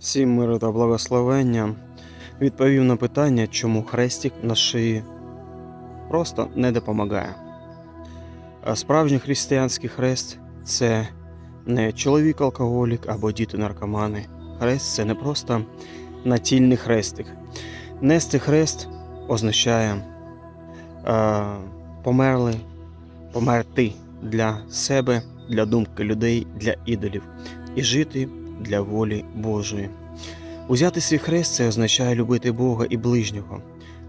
Всім миру та благословення. Відповів на питання, чому хрестик на шиї просто не допомагає. А Справжній християнський хрест це не чоловік-алкоголік або діти-наркомани. Хрест це не просто натільний хрестик. Нести хрест означає е, померли, померти для себе, для думки людей, для ідолів і жити для волі Божої. Узяти свій хрест це означає любити Бога і ближнього,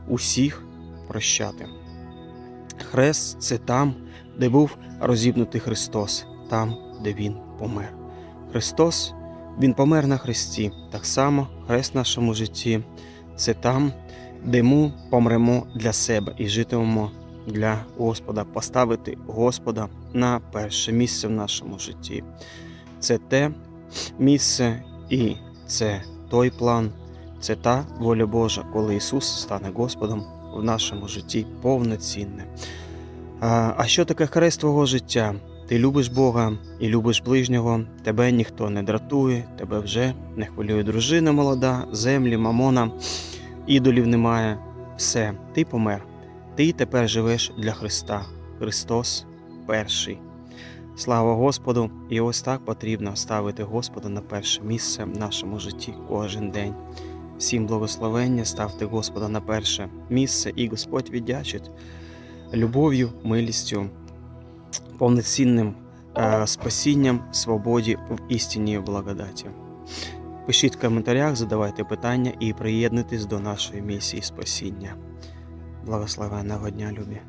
усіх прощати. Хрест це там, де був розібнутий Христос, там, де Він помер. Христос, Він помер на хресті. Так само хрест в нашому житті це там, де ми помремо для себе і житимемо для Господа, поставити Господа на перше місце в нашому житті. Це те місце і це той план, це та воля Божа, коли Ісус стане Господом в нашому житті повноцінне. А, що таке хрест твого життя? Ти любиш Бога і любиш ближнього, тебе ніхто не дратує, тебе вже не хвилює дружина молода, землі, мамона, ідолів немає. Все, ти помер. Ти тепер живеш для Христа. Христос перший. Слава Господу! І ось так потрібно ставити Господа на перше місце в нашому житті кожен день. Всім благословення, ставте Господа на перше місце, і Господь віддячить любов'ю, милістю, повноцінним е, спасінням, свободі в істині благодаті. Пишіть в коментарях, задавайте питання і приєднуйтесь до нашої місії спасіння. Благословенного дня, любі!